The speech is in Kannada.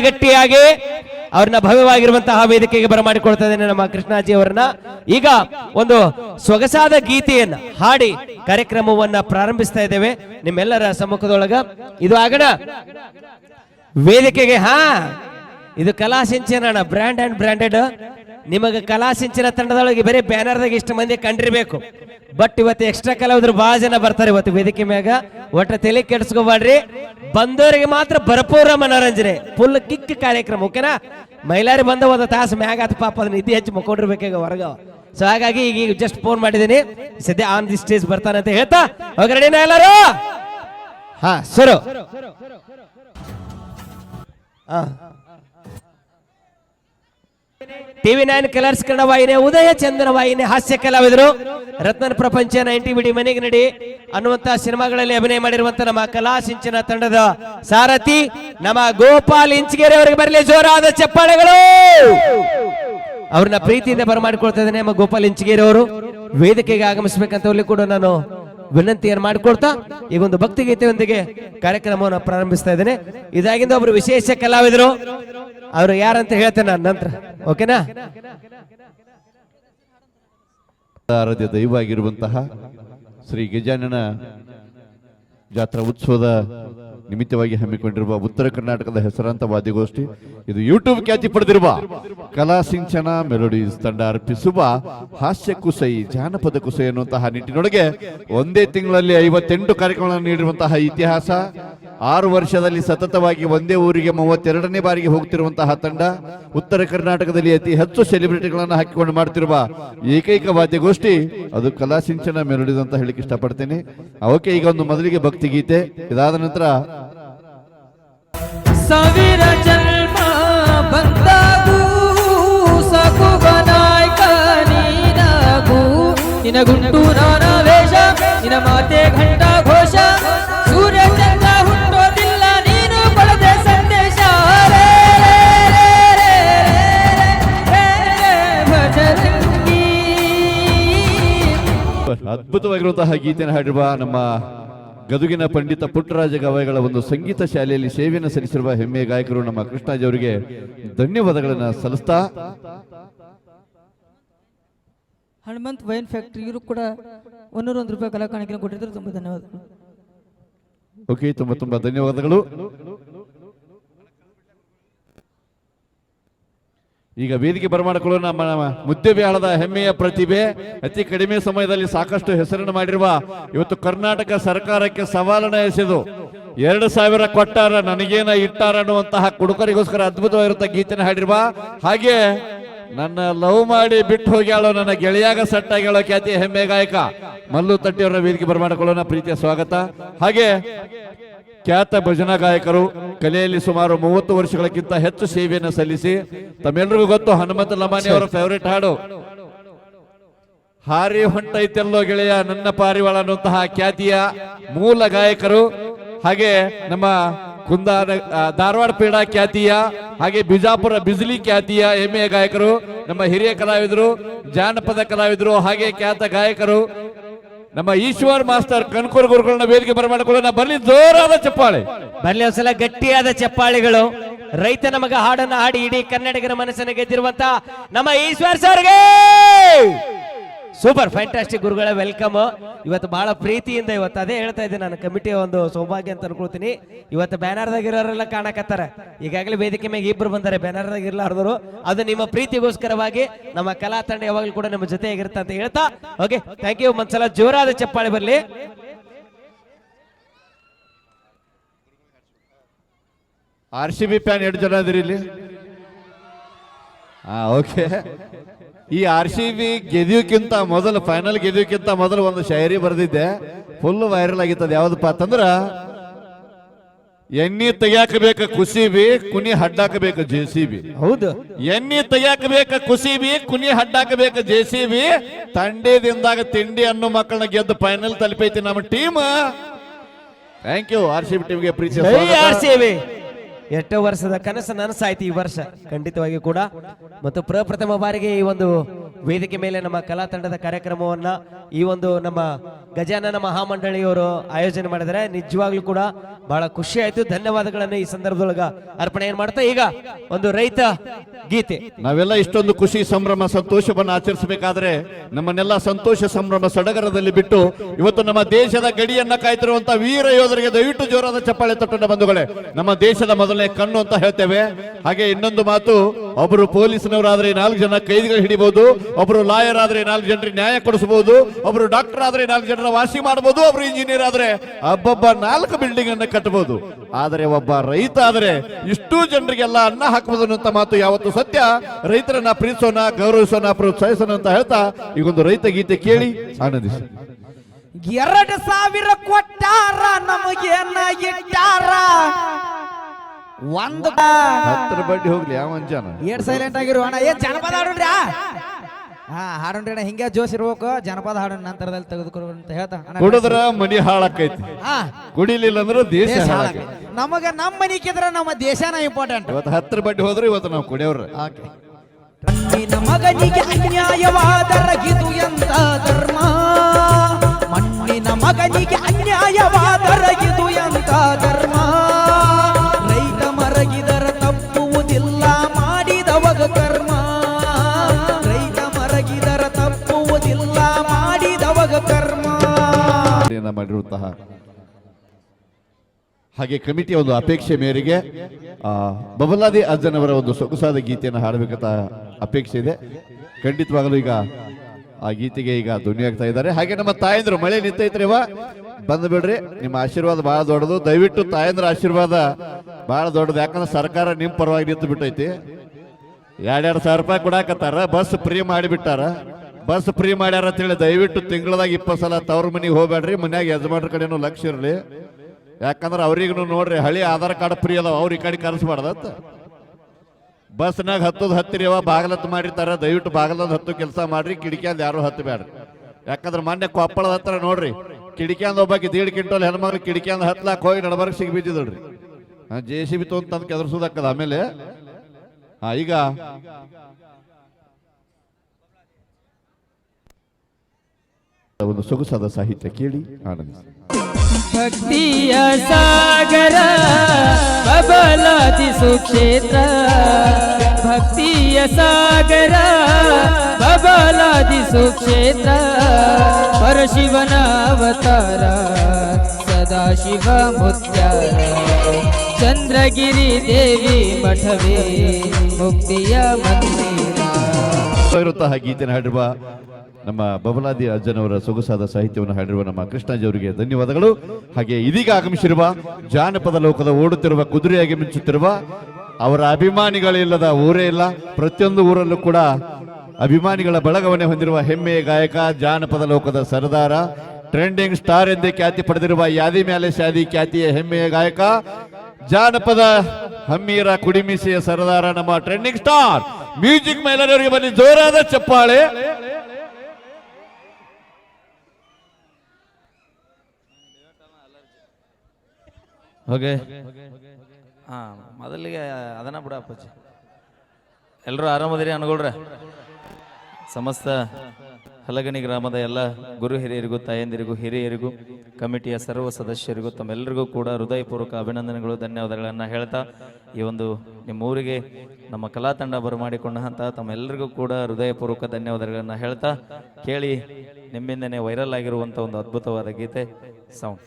ಗಟ್ಟಿಯಾಗಿ ಅವ್ರನ್ನ ಭವ್ಯವಾಗಿರುವಂತಹ ವೇದಿಕೆಗೆ ಬರಮಾಡಿಕೊಳ್ತಾ ಇದ್ದೇನೆ ನಮ್ಮ ಕೃಷ್ಣಾಜಿ ಅವರನ್ನ. ಈಗ ಒಂದು ಸೊಗಸಾದ ಗೀತೆಯನ್ನ ಹಾಡಿ ಕಾರ್ಯಕ್ರಮವನ್ನ ಪ್ರಾರಂಭಿಸ್ತಾ ಇದ್ದೇವೆ. ನಿಮ್ಮೆಲ್ಲರ ಸಮ್ಮುಖದೊಳಗ. ಇದು ಆಗಣ. ವೇದಿಕೆಗೆ, ಹಾ, ಇದು ಕಲಾ ಸಿಂಚನ ಬ್ರ್ಯಾಂಡ್ ಅಂಡ್ ಬ್ರ್ಯಾಂಡೆಡ್ ನಿಮಗೆ ಕಲಾ ಸಿಂಚನ ತಂಡದೊಳಗೆ ಬರೀ ಬ್ಯಾನರ್ದಾಗ ಇಷ್ಟು ಮಂದಿ ಕಂಡಿರ್ಬೇಕು. ಬಟ್ ಇವತ್ತು ಎಕ್ಸ್ಟ್ರಾ ಕಲಾವಿದ್ರು ಬಹಳ ಜನ ಬರ್ತಾರೆ ಇವತ್ತು ವೇದಿಕೆ ಮ್ಯಾಗ. ಒಟ್ಟ ತಲೆ ಕೆಡಿಸ್ಕೋಬಾಡ್ರಿ. ಬಂದವರಿಗೆ ಮಾತ್ರ ಭರಪೂರ ಮನೋರಂಜನೆ. ಫುಲ್ ಕಿಕ್ ಕಾರ್ಯಕ್ರಮ ಓಕೆನಾ ಮೈಲಾರಿ ಬಂದ ಒಂದು ತಾಸು ಮ್ಯಾಗ ಆತ ಪಾಪ ಅದನ್ನ ನಿಧಿ ಹೆಚ್ಚು ಮುಕ್ಕೊಂಡಿರ್ಬೇಕಾಗ ಹೊರಗ. ಸೊ ಹಾಗಾಗಿ ಈಗ ಜಸ್ಟ್ ಫೋನ್ ಮಾಡಿದ್ದೀನಿ ಸದ್ಯ ಆನ್ ದಿ ಸ್ಟೇಜ್ ಬರ್ತಾನೆ ಅಂತ ಹೇಳ್ತಾ ಹೋಗಿ ರೆಡಿನಾ ಎಲ್ಲರೂ? ಹಾ ಸರು ಹಾ. ಟಿವಿ ನೈನ್ ಕಲರ್ಸ್ ಕನ್ನಡ ವಾಹಿನಿ ಉದಯ ಚಂದ್ರ ವಾಹಿನಿ ಹಾಸ್ಯ ಕಲಾವಿದರು. ರತ್ನ ಪ್ರಪಂಚ ನೈಂಟಿ ಬಿಡಿ ಮನೆಗೆ ನಡಿ. ಅನ್ನುವಂತ ಸಿನಿಮಾಗಳಲ್ಲಿ ಅಭಿನಯ ಮಾಡಿರುವಂತ ನಮ್ಮ ಕಲಾ ಸಿಂಚನ ತಂಡದ ಸಾರಥಿ ನಮ್ಮ ಗೋಪಾಲ್ ಇಂಚಗೇರಿ ಅವರಿಗೆ ಬರಲಿ ಜೋರಾದ ಚಪ್ಪಾಳೆಗಳು. ಅವ್ರನ್ನ ಪ್ರೀತಿಯಿಂದ ಬರಮಾಡಿಕೊಳ್ತಾ ಇದ್ದೇನೆ ನಮ್ಮ ಗೋಪಾಲ್ ಇಂಚಗೇರಿ ಅವರು ವೇದಿಕೆಗೆ ಆಗಮಿಸಬೇಕಂತ ಅಲ್ಲಿ ಕೂಡ ನಾನು ವಿನಂತಿಯನ್ನು ಮಾಡಿಕೊಳ್ತಾ ಈಗ ಒಂದು ಭಕ್ತಿಗೀತೆಯೊಂದಿಗೆ ಕಾರ್ಯಕ್ರಮವನ್ನು ಪ್ರಾರಂಭಿಸ್ತಾ ಇದ್ದೇನೆ. ಇದಾಗಿಂದ ಒಬ್ಬರು ವಿಶೇಷ ಕಲಾವಿದರು. ಅವರು ಯಾರಂತ ಹೇಳ್ತೇನೆ ನಾನು ನಂತರ. ಓಕೆನಾ? ಆರಾಧ್ಯ ದೈವ ಶ್ರೀ ಗಜಾನನ ಜಾತ್ರಾ ಉತ್ಸವದ ನಿಮಿತ್ತವಾಗಿ ಹಮ್ಮಿಕೊಂಡಿರುವ ಉತ್ತರ ಕರ್ನಾಟಕದ ಹೆಸರಾಂತ ವಾದ್ಯಗೋಷ್ಠಿ ಇದು ಯೂಟ್ಯೂಬ್ ಖ್ಯಾತಿ ಪಡೆದಿರುವ ಕಲಾ ಸಿಂಚನ ಮೆಲೋಡೀಸ್ ತಂಡ ಅರ್ಪಿಸುವ ಹಾಸ್ಯ ಕುಸೈ, ಜಾನಪದ ಕುಸೈ ಅನ್ನುವಂತಹ ನಿಟ್ಟಿನೊಳಗೆ ಒಂದೇ ತಿಂಗಳಲ್ಲಿ ಐವತ್ತೆಂಟು ಕಾರ್ಯಕ್ರಮಗಳನ್ನು ನೀಡಿರುವಂತಹ ಇತಿಹಾಸ. ಆರು ವರ್ಷದಲ್ಲಿ ಸತತವಾಗಿ ಒಂದೇ ಊರಿಗೆ ಮೂವತ್ತೆರಡನೇ ಬಾರಿಗೆ ಹೋಗ್ತಿರುವಂತಹ ತಂಡ ಉತ್ತರ ಕರ್ನಾಟಕದಲ್ಲಿ ಅತಿ ಹೆಚ್ಚು ಸೆಲೆಬ್ರಿಟಿಗಳನ್ನು ಹಾಕಿಕೊಂಡು ಮಾಡ್ತಿರುವ ಏಕೈಕ ವಾದ್ಯಗೋಷ್ಠಿ ಅದು ಕಲಾ ಸಿಂಚನ ಮೆಲೋಡಿಸ್ ಅಂತ ಹೇಳಿಕ್ಕೆ ಇಷ್ಟಪಡ್ತೇನೆ. ಅವಕ್ಕೆ ಈಗ ಒಂದು ಮೊದಲಿಗೆ ಭಕ್ತಿ ಗೀತೆ ಇದಾದ ನಂತರ ಸಾವಿರ ವೇಷ ನಿನ ಮಾತೆ ಘಂಟ ಅದ್ಭುತವಾಗಿರುವಂತಹ ಗೀತೆಯನ್ನು ಹಾಡಿರುವ ನಮ್ಮ ಗದುಗಿನ ಪಂಡಿತ ಪುಟ್ಟರಾಜ ಗವಾಯಿಗಳ ಒಂದು ಸಂಗೀತ ಶಾಲೆಯಲ್ಲಿ ಸೇವೆಯನ್ನು ಸಲ್ಲಿಸಿರುವ ಹೆಮ್ಮೆಯ ಗಾಯಕರು ನಮ್ಮ ಕೃಷ್ಣಾಜಿ ಅವರಿಗೆ ಧನ್ಯವಾದಗಳನ್ನು ಸಲ್ಲಿಸ್ತಾ. ಹನುಮಂತ್ ವೈನ್ ಫ್ಯಾಕ್ಟ್ರಿ ಇವರು ಕೂಡ ಒಂದೂರ ಒಂದು ರೂಪಾಯಿ ಕಲಾಕಾಣಿಕೆ ಕೊಟ್ಟಿದ್ರು ತುಂಬ ಧನ್ಯವಾದಗಳು. ಓಕೆ ತುಂಬಾ ತುಂಬಾ ಧನ್ಯವಾದಗಳು. ಈಗ ವೇದಿಕೆ ಬರಮಾಡಿಕೊಳ್ಳಲು ನಮ್ಮ ನಮ್ಮ ಮುದ್ದೆಬೇಳದ ಹೆಮ್ಮೆಯ ಪ್ರತಿಭೆ. ಅತಿ ಕಡಿಮೆ ಸಮಯದಲ್ಲಿ ಸಾಕಷ್ಟು ಹೆಸರನ್ನು ಮಾಡಿರುವ ಇವತ್ತು ಕರ್ನಾಟಕ ಸರ್ಕಾರಕ್ಕೆ ಸವಾಲನ್ನ ಎಸೆದು ಎರಡು ಸಾವಿರ ಕೊಟ್ಟಾರ ನನಗೇನ ಇಟ್ಟಾರ ಅನ್ನುವಂತಹ ಕುಡುಕರಿಗೋಸ್ಕರ ಅದ್ಭುತವಾಗಿರುವಂತಹ ಗೀತೆನ ಹಾಡಿರುವ ಹಾಗೆ ನನ್ನ ಲವ್ ಮಾಡಿ ಬಿಟ್ಟು ಹೋಗ್ಯಾಳೋ ನನ್ನ ಗೆಳೆಯಾಗ ಸೆಟ್ ಆಗ್ಯಾಳೋ ಖ್ಯಾತಿ ಹೆಮ್ಮೆ ಗಾಯಕ ಮಲ್ಲು ತಟ್ಟಿಯವರ ವೇದಿಕೆ ಬರಮಾಡಿಕೊಳ್ಳೋಣ ಪ್ರೀತಿಯ ಸ್ವಾಗತ. ಹಾಗೆ ಖ್ಯಾತ ಭಜನಾ ಗಾಯಕರು ಕಲೆಯಲ್ಲಿ ಸುಮಾರು ಮೂವತ್ತು ವರ್ಷಗಳಕ್ಕಿಂತ ಹೆಚ್ಚು ಸೇವೆಯನ್ನು ಸಲ್ಲಿಸಿ ತಮ್ಮೆಲ್ಲರಿಗೂ ಗೊತ್ತು ಹನುಮಂತ ಲಮಾನಿ ಅವರ ಫೇವರೇಟ್ ಹಾಡು. ಹಾರಿ ಹೊಂಟೈತೆಲ್ಲೋ ಗೆಳೆಯ ನನ್ನ ಪಾರಿವಾಳ ಅನ್ನುವಂತಹ ಖ್ಯಾತಿಯ ಮೂಲ ಗಾಯಕರು ಹಾಗೆ ನಮ್ಮ ಕುಂದ ಧಾರವಾಡ ಪೀಡಾ ಖ್ಯಾತಿಯ ಹಾಗೆ ಬಿಜಾಪುರ ಬಿಜ್ಲಿ ಖ್ಯಾತಿಯ ಹೆಮ್ಮೆಯ ಗಾಯಕರು ನಮ್ಮ ಹಿರಿಯ ಕಲಾವಿದರು ಜಾನಪದ ಕಲಾವಿದರು ಹಾಗೆ ಖ್ಯಾತ ಗಾಯಕರು ನಮ್ಮ ಈಶ್ವರ್ ಮಾಸ್ಟರ್ ಕನ್ಕೂರ್ ಗುರುಗಳನ್ನ ವೇದಿಕೆ ಬರಮಾಡಿಕೊಳ್ಳೋಣ ಬರ್ಲಿ, ಜೋರಾದ ಚಪ್ಪಾಳೆ. ಬರ್ಲಿ ಒಂದ್ಸಲ ಗಟ್ಟಿಯಾದ ಚಪ್ಪಾಳೆಗಳು. ರೈತ ಮಗ ಹಾಡನ್ನ ಹಾಡಿ ಇಡೀ ಕನ್ನಡಿಗರ ಮನಸ್ಸನ್ನು ಗೆದ್ದಿರುವಂತ ನಮ್ಮ ಈಶ್ವರ್ ಸರ್ಗೆ! ಸೂಪರ್ ಫ್ಯಾಂಟಾಸ್ಟಿಕ್ ಗುರುಗಳ ವೆಲ್ಕಮ್ ಇವತ್ತು ಬಹಳ ಪ್ರೀತಿಯಿಂದ ಇವತ್ತು ಅದೇ ಹೇಳ್ತಾ ಇದ್ದೆ ನಾನು ಕಮಿಟಿಯ ಒಂದು ಸೌಭಾಗ್ಯ ಅಂತ ಅನ್ಕೊಳ್ತೀನಿ. ಇವತ್ತು ಬ್ಯಾನರ್ದಾಗ ಇರೋರೆಲ್ಲ ಕಾಣಕತ್ತಾರ. ಈಗಾಗಲೇ ವೇದಿಕೆ ಮೇಲೆ ಇಬ್ರು ಬಂದಾರೆ, ಬ್ಯಾನರ್ದಾಗ ಇರ್ಲಾರ್ದವರು. ಅದು ನಿಮ್ಮ ಪ್ರೀತಿಗೋಸ್ಕರವಾಗಿ ನಮ್ಮ ಕಲಾ ತಂಡ ಯಾವಾಗಲೂ ಕೂಡ ನಿಮ್ಮ ಜೊತೆಯಾಗಿರುತ್ತೆ ಅಂತ ಹೇಳ್ತಾ ಓಕೆ ಥ್ಯಾಂಕ್ ಯು ಒಂದ್ಸಲ ಜೋರಾದ ಚಪ್ಪಾಳೆ ಬರಲಿ. ಆರ್ ಸಿ ಬಿ ಫ್ಯಾನ್ ಎರಡು ಜನ ಇದ್ರಿ ಇಲ್ಲಿ? ಓಕೆ ಈ ಆರ್ ಸಿ ಬಿ ಗೆದಿಯೋಕ್ಕಿಂತ ಮೊದಲು ಫೈನಲ್ ಗೆದಿಯೋಕ್ಕಿಂತ ಮೊದಲು ಒಂದು ಶಾಯರಿ ಬರೆದಿದ್ದೆ. ಫುಲ್ ವೈರಲ್ ಆಗಿತ್ತದ. ಯಾವ್ದಪ್ಪ ಅಂತಂದ್ರ ಎಣ್ಣೆ ತೆಗಿಯಾಕ ಬೇಕ ಕುಸಿ ಬಿ ಕುನಿ ಹಡ್ಡಾಕ ಬೇಕ ಜೆ ಸಿ ಬಿ. ಹೌದು. ಎಣ್ಣಿ ತೆಗಿಯಾಕ ಬೇಕ ಕುಸಿ ಬಿ ಕುನಿ ಹಡ್ಡಾಕ ಬೇಕ ಜೆ ಸಿ ಬಿ. ತಂಡೇದಿಂದಾಗ ತಿಂಡಿ ಅನ್ನೋ ಮಕ್ಕಳನ್ನ ಗೆದ್ದು ಫೈನಲ್ ತಲುಪೈತಿ ನಮ್ಮ team. Thank you R C B ಟೀಮ್ಗೆ ಪ್ರೀತಿ ಆರ್ ಸಿ ಬಿ. ಎಷ್ಟೋ ವರ್ಷದ ಕನಸು ನನಸಾಯ್ತು ಈ ವರ್ಷ. ಖಂಡಿತವಾಗಿ ಕೂಡ. ಮತ್ತು ಪ್ರಪ್ರಥಮ ಬಾರಿಗೆ ಈ ಒಂದು ವೇದಿಕೆ ಮೇಲೆ ನಮ್ಮ ಕಲಾ ತಂಡದ ಕಾರ್ಯಕ್ರಮವನ್ನ ಈ ಒಂದು ನಮ್ಮ ಗಜಾನನ ಮಹಾಮಂಡಳಿಯವರು ಆಯೋಜನೆ ಮಾಡಿದರೆ ನಿಜವಾಗ್ಲೂ ಕೂಡ ಬಹಳ ಖುಷಿ ಆಯ್ತು. ಧನ್ಯವಾದಗಳನ್ನು ಈ ಸಂದರ್ಭದೊಳಗ ಅರ್ಪಣೆ ಏನ್ ಮಾಡ್ತಾ ಈಗ ಒಂದು ರೈತ ಗೀತೆ. ನಾವೆಲ್ಲ ಇಷ್ಟೊಂದು ಖುಷಿ, ಸಂಭ್ರಮ, ಸಂತೋಷವನ್ನು ಆಚರಿಸಬೇಕಾದ್ರೆ ನಮ್ಮನ್ನೆಲ್ಲ ಸಂತೋಷ, ಸಂಭ್ರಮ ಸಡಗರದಲ್ಲಿ ಬಿಟ್ಟು ಇವತ್ತು ನಮ್ಮ ದೇಶದ ಗಡಿಯನ್ನ ಕಾಯ್ತಿರುವಂತಹ ವೀರ ಯೋಧರಿಗೆ ದಯವಿಟ್ಟು ಜೋರಾದ ಚಪ್ಪಾಳೆ ತಟ್ಟಣ ಬಂಧುಗಳೇ, ನಮ್ಮ ದೇಶದ ಮೊದಲನೇ ಕಣ್ಣು ಅಂತ ಹೇಳ್ತೇವೆ. ಹಾಗೆ ಇನ್ನೊಂದು ಮಾತು ಒಬ್ಬರು ಪೊಲೀಸ್ನವರಾದ್ರೆ ನಾಲ್ಕು ಜನ ಕೈದಿಗಳು ಹಿಡಿಬಹುದು ಒಬ್ಬರು ಲಾಯರ್ ಆದ್ರೆ ನಾಲ್ಕು ಜನರಿಗೆ ನ್ಯಾಯ ಕೊಡಿಸಬಹುದು ಒಬ್ಬರು ಡಾಕ್ಟರ್ ಆದ್ರೆ ನಾಲ್ಕು ಜನರ ವಾಸಿ ಮಾಡಬಹುದು ಒಬ್ರು ಇಂಜಿನಿಯರ್ ಆದ್ರೆ ಒಬ್ಬೊಬ್ಬ ನಾಲ್ಕು ಬಿಲ್ಡಿಂಗ್ ಅನ್ನು ಕಟ್ಟಬಹುದು ಆದರೆ ಒಬ್ಬ ರೈತ ಆದ್ರೆ ಇಷ್ಟು ಜನರಿಗೆಲ್ಲ ಅನ್ನ ಹಾಕಬಹುದು ಅನ್ನುವಂತ ಮಾತು ಯಾವತ್ತು ಸತ್ಯ. ರೈತರನ್ನ ಪ್ರೀತಿಸೋಣ, ಗೌರವಿಸೋಣ, ಪ್ರೋತ್ಸಾಹಿಸೋಣ ಅಂತ ಹೇಳ್ತಾ ಈಗೊಂದು ರೈತ ಗೀತೆ ಕೇಳಿ ಆನಂದಿಸಿ. ಎರಡು ಸಾವಿರ ಕೊಟ್ಟಾರ ನಮಗೇನ ಒಂದು ಹತ್ತರ ಬಡ್ಡಿ ಹೋಗ್ಲಿ ಯಾವ ಅಂಜಾನ ಏಟ್ ಸೈಲೆಂಟ್ ಆಗಿರು ಅಣ್ಣ? ಏನ್ ಜನಪದ ಹಾಡುಣ್ರಿ ಹಾ ಹಾಡುಣ್ರಿ ಅಣ್ಣ ಹಿಂಗೆ ಜೋಶ್ ಇರ್ಬೇಕು. ಜನಪದ ಹಾಡು ನಂತರದಲ್ಲಿ ತೆಗೆದುಕೊಡು ಅಂತ ಹೇಳ್ತಾ ಅಣ್ಣ ಕುಡಿದ್ರ ಮನಿ ಹಾಳಾಕೈತಿ. ಹಾ. ಕುಡಿಲಿಲ್ಲ ಅಂದ್ರೆ ದೇಶ ದೇಶ ಹಾಳಾಕೈತಿ. ಹಾಳಾಗೈತೆ. ನಮಗ ನಮ್ಮ ಮನಿಕಿದ್ರ ನಮ್ಮ ದೇಶನ ಇಂಪಾರ್ಟೆಂಟ್ ಇವತ್ತು ಹತ್ತರ ಬಡ್ಡಿ ಹೋದ್ರೆ ಇವತ್ತು ನಾವು ಕುಡಿಯವ್ರ ಮಣ್ಣಿನ ಮಗನಿಗೆ ಅನ್ಯಾಯವಾದರಗಿದು ಎಂತ ಧರ್ಮ? ಮಣ್ಣಿನ ಮಗನಿಗೆ ಅನ್ಯಾಯವಾದರಗಿದು ಎಂತ ಧರ್ಮ? ಹಾಗೆ ಕಮಿಟಿಯ ಒಂದು ಅಪೇಕ್ಷೆ ಮೇರೆಗೆ ಬಬಲಾದಿ ಅರ್ಜನ್ ಅವರ ಒಂದು ಸೊಗಸಾದ ಗೀತೆಯನ್ನು ಹಾಡಬೇಕಂತ ಅಪೇಕ್ಷೆ ಇದೆ. ಖಂಡಿತವಾಗಲೂ ಈಗ ಆ ಗೀತೆಗೆ ಈಗ ಧ್ವನಿಯಾಗ್ತಾ ಇದ್ದಾರೆ. ಹಾಗೆ ನಮ್ಮ ತಾಯಂದ್ರು ಮಳೆ ನಿಂತೈತ್ರಿ ಬಂದು ಬಿಡ್ರಿ. ನಿಮ್ಮ ಆಶೀರ್ವಾದ ಬಹಳ ದೊಡ್ಡದು. ದಯವಿಟ್ಟು ತಾಯಂದ್ರ ಆಶೀರ್ವಾದ ಬಹಳ ದೊಡ್ಡದು. ಯಾಕಂದ್ರೆ ಸರ್ಕಾರ ನಿಮ್ ಪರವಾಗಿ ನಿಂತು ಬಿಟ್ಟೈತಿ. ಎರಡೆರಡು ಸಾವಿರ ರೂಪಾಯಿ ಕೊಡಾಕತ್ತಾರ. ಬಸ್ ಫ್ರೀ ಮಾಡಿಬಿಟ್ಟಾರ. ಬಸ್ ಫ್ರೀ ಮಾಡ್ಯಾರ ಅಂತೇಳಿ ದಯವಿಟ್ಟು ತಿಂಗಳದಾಗ ಇಪ್ಪತ್ತು ಸಲ ತವ್ರ ಮನೆಗೆ ಹೋಗ್ಬೇಡ್ರಿ. ಮನ್ಯಾಗ ಯಜಮಾನ್ರ ಕಡೆನೂ ಲಕ್ಷ ಇರಲಿ. ಯಾಕಂದ್ರೆ ಅವ್ರಿಗೂ ನೋಡ್ರಿ ಹಳಿ ಆಧಾರ್ ಕಾರ್ಡ್ ಫ್ರೀ ಅದಾವ, ಅವ್ರ ಈ ಕಡೆ ಕರೆಸ್ಬಾರ್ದತ್ತ ಬಸ್ನಾಗ ಹತ್ತದ ಹತ್ತಿರಿವ ಬಾಗಲತ್ ಮಾಡಿರ್ತಾರ, ದಯವಿಟ್ಟು ಬಾಗಲದ ಹತ್ತು ಕೆಲಸ ಮಾಡ್ರಿ ಕಿಡಿಕ್ಯಾಂದ ಯಾರು ಹತ್ತಬೇಡ್ರಿ ಯಾಕಂದ್ರೆ ಮೊನ್ನೆ ಕೊಪ್ಪಳದ ಹತ್ರ ನೋಡ್ರಿ ಕಿಡಿಕ್ಯಾಂದ ಒಬ್ಬಾಕಿ ದೀಡ್ ಕಿಂಟೋಲ್ ಹೆಣ್ಮಕ್ಳು ಕಿಡಿಕ್ಯಾಂದ ಹತ್ಲಾಕ್ ಹೋಗಿ ನಡಬರ್ಗ್ ಸಿಗಿ ಬಿದ್ದಿದ್ರಿ ಜೆ ಸಿ ಬಿ ತೊಗೊಂಡ್ ತಂದು ಕೆದರ್ಸೋದಕ್ಕದ ಆಮೇಲೆ? ಹಾ, ಈಗ? ಒಂದು ಸೊಗಸಾದ ಸಾಹಿತ್ಯ ಕೇಳಿ, ಆನಂದಿಸಿ. ಭಕ್ತಿಯ ಸಾಗರ ಬಬಲಾತಿ ಸುಕ್ಷೇತ್ರ. ಭಕ್ತಿಯ ಸಾಗರ ಬಬಲಾತಿ ಸುಕ್ಷೇತ್ರ. ಪರಶಿವನ ಅವತಾರ, ಸದಾಶಿವ ಮುತ್ಯಾರ. ಚಂದ್ರಗಿರಿ ದೇವಿ ಮಠವೇ, ಮುಕ್ತಿಯ ಮಂದಿರ. ಗೀತೆ ಹಾಡಿರುವ ನಮ್ಮ ಬಬಲಾದಿ ಅಜ್ಜನವರ ಸೊಗಸಾದ ಸಾಹಿತ್ಯವನ್ನು ಹಾಡಿರುವ ನಮ್ಮ ಕೃಷ್ಣಾಜಿ ಅವರಿಗೆ ಧನ್ಯವಾದಗಳು. ಹಾಗೆ ಇದೀಗ ಆಗಮಿಸಿರುವ ಜಾನಪದ ಲೋಕದ ಓಡುತ್ತಿರುವ ಕುದುರೆಯಾಗಿ ಮಿಂಚುತ್ತಿರುವ ಅವರ ಅಭಿಮಾನಿಗಳಿಲ್ಲದ ಊರೇ ಇಲ್ಲ, ಪ್ರತಿಯೊಂದು ಊರಲ್ಲೂ ಕೂಡ ಅಭಿಮಾನಿಗಳ ಬಳಗವನ್ನೇ ಹೊಂದಿರುವ ಹೆಮ್ಮೆಯ ಗಾಯಕ, ಜಾನಪದ ಲೋಕದ ಸರದಾರ ಟ್ರೆಂಡಿಂಗ್ ಸ್ಟಾರ್ ಎಂದೇ ಖ್ಯಾತಿ ಪಡೆದಿರುವ ಯಾದಿ ಮ್ಯಾಲೆ ಶಾದಿ ಖ್ಯಾತಿಯ ಹೆಮ್ಮೆಯ ಗಾಯಕ, ಜಾನಪದ ಹಮ್ಮೀರ ಕುಡಿಮಿಸಿಯ ಸರದಾರ, ನಮ್ಮ ಟ್ರೆಂಡಿಂಗ್ ಸ್ಟಾರ್ ಮ್ಯೂಸಿಕ್ ಮೇಲರವರಿಗೆ ಬನ್ನಿ, ಜೋರಾದ ಚಪ್ಪಾಳೆ. ಓಕೆ ಹಾ, ಮೊದಲಿಗೆ ಅದನ್ನ ಬಿಡ ಅಪ್ಪಾಜಿ. ಎಲ್ಲರೂ ಆರಾಮದಿರಿ ಅನ್ಕೊಳ್ರ ಸಮಸ್ತ ಹಲಗಣಿ ಗ್ರಾಮದ ಎಲ್ಲ ಗುರು ಹಿರಿಯರಿಗೂ, ತಾಯಂದಿರಿಗೂ, ಹಿರಿಯರಿಗೂ, ಕಮಿಟಿಯ ಸರ್ವ ಸದಸ್ಯರಿಗೂ ತಮ್ಮೆಲ್ಲರಿಗೂ ಕೂಡ ಹೃದಯಪೂರ್ವಕ ಅಭಿನಂದನೆಗಳು, ಧನ್ಯವಾದಗಳನ್ನು ಹೇಳ್ತಾ ಈ ಒಂದು ನಿಮ್ಮ ಊರಿಗೆ ನಮ್ಮ ಕಲಾ ತಂಡ ಬರಮಾಡಿಕೊಂಡಂತ ತಮ್ಮೆಲ್ಲರಿಗೂ ಕೂಡ ಹೃದಯಪೂರ್ವಕ ಧನ್ಯವಾದಗಳನ್ನು ಹೇಳ್ತಾ ಕೇಳಿ ನಿಮ್ಮಿಂದನೇ ವೈರಲ್ ಆಗಿರುವಂಥ ಒಂದು ಅದ್ಭುತವಾದ ಗೀತೆ ಸೌಂಡ್